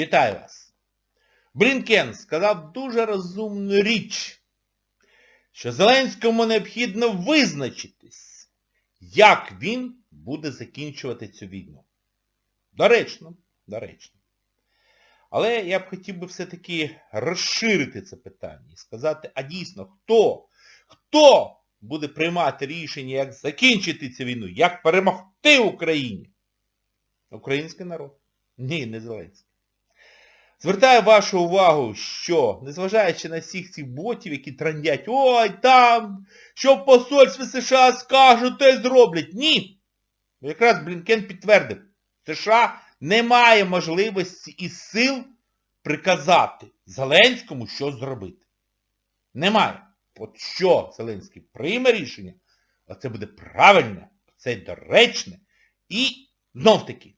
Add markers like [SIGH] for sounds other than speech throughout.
Вітаю вас. Блінкен сказав дуже розумну річ, що Зеленському необхідно визначитись, як він буде закінчувати цю війну. Доречно, доречно. Але я б хотів би все-таки розширити це питання і сказати, а дійсно, хто, хто буде приймати рішення, як закінчити цю війну, як перемогти Україні? Український народ. Ні, не Зеленський. Звертаю вашу увагу, що, незважаючи на всіх цих ботів, які трандять, ой, там, що в посольстві США скажуть, те зроблять. Ні. Якраз Блінкен підтвердив, США немає можливості і сил приказати Зеленському що зробити. Немає. От що Зеленський прийме рішення, а це буде правильне, це доречне і знов-таки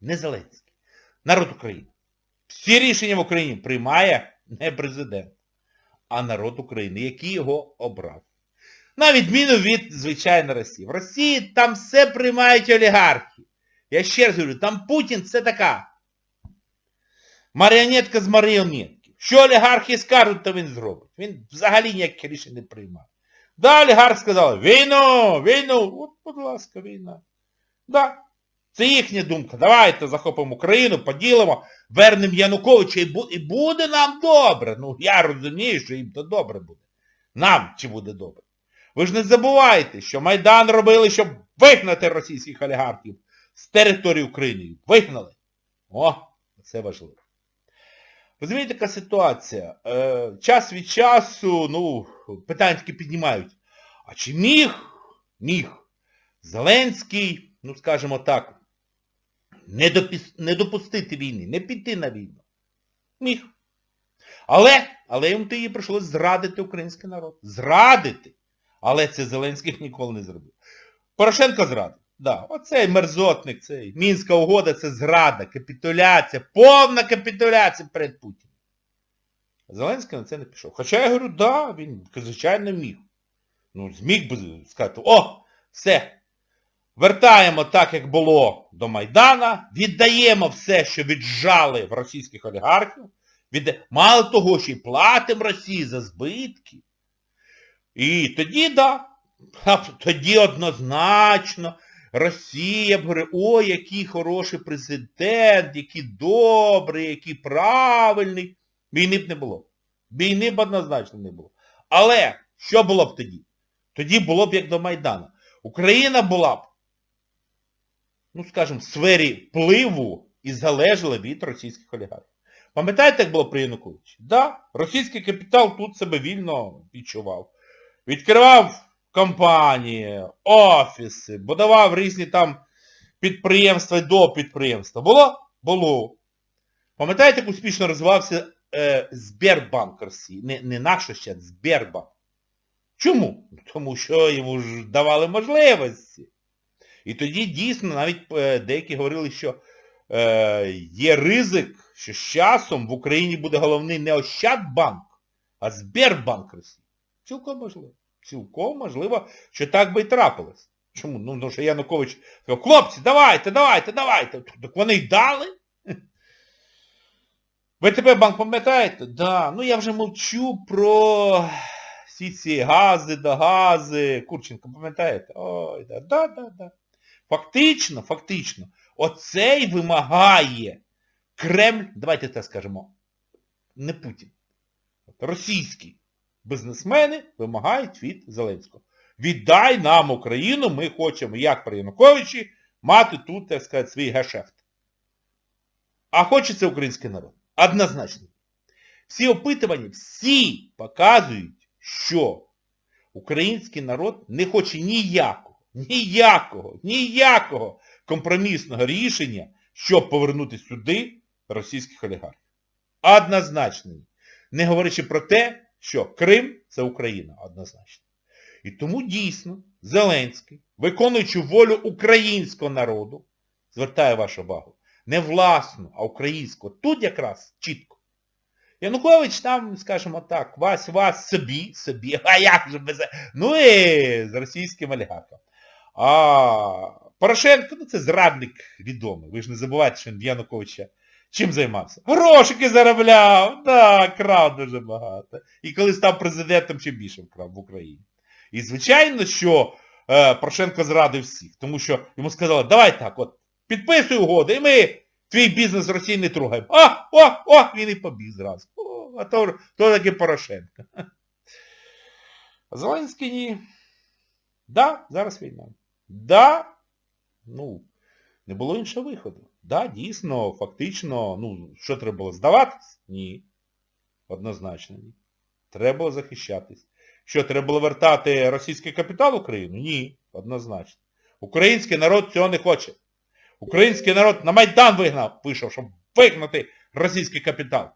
не Зеленський. Народ України. Всі рішення в Україні приймає не президент, а народ України, який його обрав. На відміну від, звичайно, Росії. В Росії там все приймають олігархи. Я ще раз говорю, там Путін це така маріонетка з маріонетки. Що олігархи скажуть, то він зробить. Він взагалі ніяких рішень не приймає. Да, олігарх сказав, війну, війну, от, будь ласка, війна. Да. Це їхня думка. Давайте захопимо Україну, поділимо, вернемо Януковича і, буде нам добре. Ну, я розумію, що їм то добре буде. Нам чи буде добре. Ви ж не забувайте, що Майдан робили, щоб вигнати російських олігархів з території України. Вигнали. О, це важливо. Розумієте, така ситуація. Е, час від часу, ну, питання таки піднімають. А чи міг, міг Зеленський, ну скажімо так, не, допіс... не допустити війни, не піти на війну? Міг. Але, але йому її прийшлося зрадити український народ. Зрадити. Але це Зеленський [LAUGHS] ніколи не зробив. Порошенко зрадив. Да, оцей мерзотник, цей Мінська угода це зрада, капітуляція, повна капітуляція перед Путіним. Зеленський на це не пішов. Хоча я говорю, да, він, звичайно, міг. Ну, зміг би сказати, о, все, вертаємо так, як було до Майдана, віддаємо все, що віджали в російських олігархів, відда... мало того, що й платимо Росії за збитки. І тоді, да, тоді однозначно Росія говорить, ой, який хороший президент, який добрий, який правильний. Війни б не було. Війни б однозначно не було. Але що було б тоді? Тоді було б як до Майдана. Україна була б, ну скажімо, сфері впливу і залежала від російських олігархів. Пам'ятаєте, як було при Януковичі? Да, російський капітал тут себе вільно відчував. Відкривав компанії, офіси, будував різні там підприємства до підприємства. Було? Було. Пам'ятаєте, як успішно розвивався е, Сбербанк Росії? Не, не наш ще, Сбербанк. Чому? Тому що йому ж давали можливості. І тоді дійсно навіть е, деякі говорили, що е, є ризик, що з часом в Україні буде головний не Ощадбанк, а Сбербанк Росії. Цілком можливо. Цілком можливо, що так би й трапилось. Чому? Ну, тому що Янукович сказав, хлопці, давайте, давайте, давайте. Так вони й дали. ВТБ банк пам'ятаєте? Да. Ну я вже мовчу про всі ці гази да гази. Курченко, пам'ятаєте? Ой, да, да, да, да. Фактично, фактично, оцей вимагає Кремль, давайте так скажемо, не Путін. Російський бізнесмени вимагають від Зеленського. Віддай нам Україну, ми хочемо, як при Януковичі, мати тут, так сказати, свій гешефт. А хочеться український народ. Однозначно. Всі опитування, всі показують, що український народ не хоче ніякого, ніякого, ніякого компромісного рішення, щоб повернути сюди російських олігархів. Однозначно. Не говорячи про те, що Крим це Україна, однозначно. І тому дійсно Зеленський, виконуючи волю українського народу, звертаю вашу увагу, не власну, а українську, тут якраз чітко. Янукович там, скажімо так, вас, вас, собі, собі, [LAUGHS] а як же без... Ну і з російським олігархом. А Порошенко, ну це зрадник відомий. Ви ж не забувайте, що він Януковича чим займався? Грошики заробляв, да, крав дуже багато. І коли став президентом, ще більше вкрав в Україні. І звичайно, що е, Порошенко зрадив всіх, тому що йому сказали, давай так, от, підписуй угоди, і ми твій бізнес Росії не трогаємо. А, о, о, він і побіг зразу. О, а то, то таки Порошенко. А [LAUGHS] Зеленський ні. Да, зараз війна. Да, ну, не було іншого виходу. Да, дійсно, фактично, ну, що треба було, здаватись? Ні. Однозначно ні. Треба було захищатись. Що, треба було вертати російський капітал в Україну? Ні, однозначно. Український народ цього не хоче. Український народ на Майдан вигнав, вийшов, щоб вигнати російський капітал.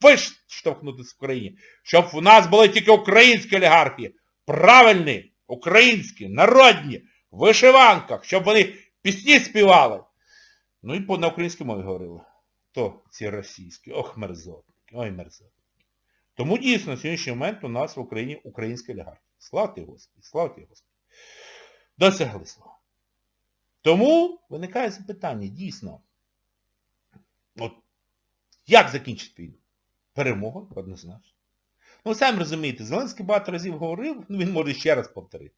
Виштовхнути з України. Щоб у нас були тільки українські олігархи. Правильні, українські, народні, вишиванках, щоб вони пісні співали. Ну і на українській мові говорили. То ці російські, ох, мерзотники, ой, мерзотники. Тому дійсно, на сьогоднішній момент у нас в Україні українські олігархи. Славте Господи, славте Господи. Досягли свого. Тому виникає запитання, дійсно, от як закінчити війну? Перемогою, однозначно. Ну, самі розумієте, Зеленський багато разів говорив, ну він може ще раз повторити,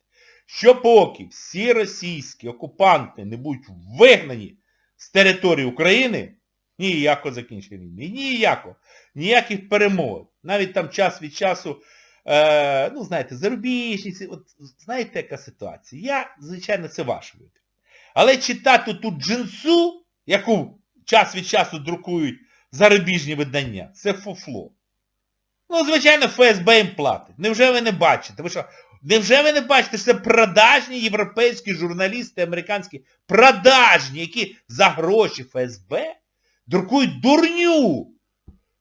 що поки всі російські окупанти не будуть вигнані з території України, ніякого закінчення війни. Ніякого. Ніяких перемог. Навіть там час від часу, е, ну, знаєте, зарубіжні, от знаєте, яка ситуація? Я, звичайно, це ваш вибір. Але читати ту джинсу, яку час від часу друкують зарубіжні видання, це фуфло. Ну, звичайно, ФСБ їм платить. Невже ви не бачите? Ви що, невже ви не бачите, що це продажні європейські журналісти, американські, продажні, які за гроші ФСБ друкують дурню?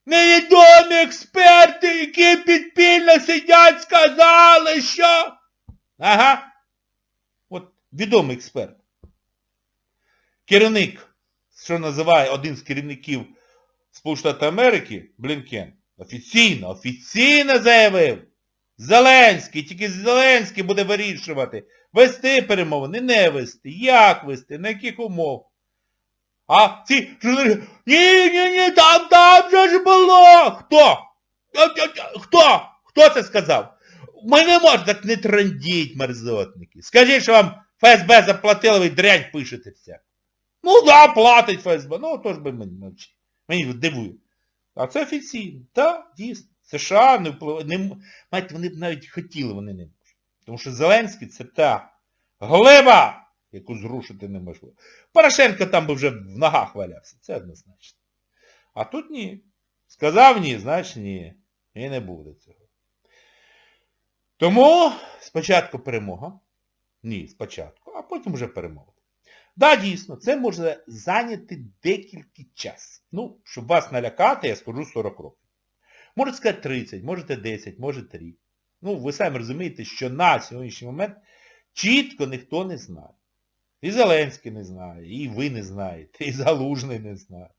Невідомі експерти, які підпільно сидять, сказали, що... Ага. От відомий експерт. Керівник, що називає один з керівників Сполучених Америки, Блінкен, офіційно, офіційно заявив, Зеленський, тільки Зеленський буде вирішувати, вести перемовини, не вести, як вести, на яких умов. А ці ні, ні, ні, там, там же ж було. Хто? Хто? Хто це сказав? Ми не можемо так не трандіть, мерзотники. Скажіть, що вам ФСБ заплатили, ви дрянь пишете все. Ну да, платить ФСБ. Ну, то ж би мені мовчи. Мені дивує. А це офіційно. Так, дійсно. США не впливає. Не, м- знаєте, вони б навіть хотіли, вони не можуть. Тому що Зеленський це та глиба, яку зрушити неможливо. Порошенко там би вже в ногах валявся. Це однозначно. А тут ні. Сказав ні, значить ні. І не буде цього. Тому спочатку перемога. Ні, спочатку, а потім вже перемога. Да, дійсно, це може зайняти декілька час. Ну, щоб вас налякати, я скажу 40 років. Можете сказати 30, можете 10, можете рік. Ну, ви самі розумієте, що на сьогоднішній момент чітко ніхто не знає. І Зеленський не знає, і ви не знаєте, і Залужний не знає.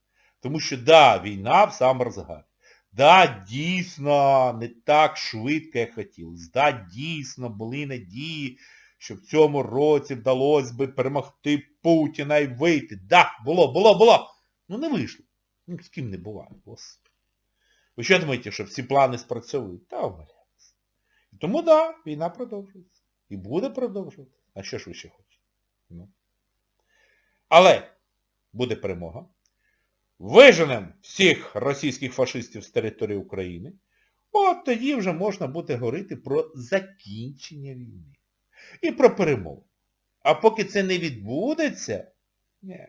Тому що, да, війна в сам розгар. Да, дійсно, не так швидко, як хотілося. Да, дійсно, були надії, що в цьому році вдалося би перемогти Путіна і вийти. Да, було, було, було. Ну не вийшло. Ну, з ким не буває, господи. Ви що думаєте, що всі плани спрацьовують? Та валяться. Тому да, війна продовжується. І буде продовжуватися. А що ж ви ще хочете? Ну. Але буде перемога. Виженемо всіх російських фашистів з території України. От тоді вже можна буде говорити про закінчення війни. І про перемогу. А поки це не відбудеться, ні.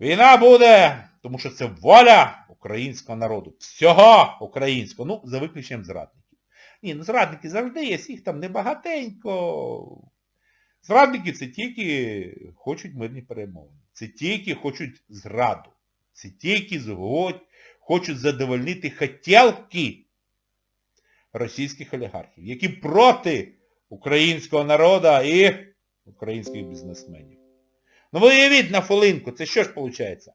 Війна буде, тому що це воля українського народу. Всього українського. Ну, за виключенням зрадників. Ні, ну зрадники завжди є, їх там небагатенько. Зрадники це ті, які хочуть мирні перемовини. Це ті, які хочуть зраду. Це ті, які згодь, хочуть задовольнити хотілки російських олігархів, які проти українського народу і українських бізнесменів. Ну ви уявіть на хвилинку, це що ж виходить?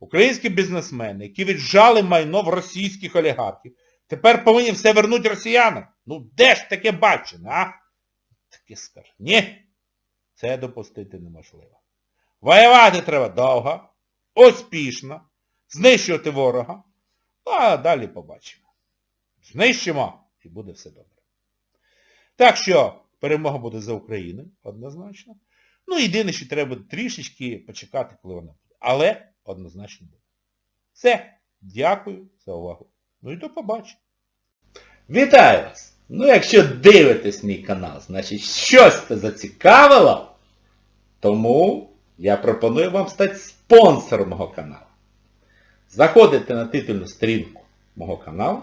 Українські бізнесмени, які віджали майно в російських олігархів, тепер повинні все вернути росіянам. Ну де ж таке бачено, а? Таке скаже. Ні, це допустити неможливо. Воювати треба довго, успішно, знищувати ворога. А далі побачимо. Знищимо і буде все добре. Так що перемога буде за Україною, однозначно. Ну, єдине, що треба трішечки почекати, коли вона буде. Але однозначно буде. Все. Дякую за увагу. Ну і до побачення. Вітаю вас! Ну, якщо дивитесь мій канал, значить щось це зацікавило, тому я пропоную вам стати спонсором мого каналу. Заходите на титульну сторінку мого каналу,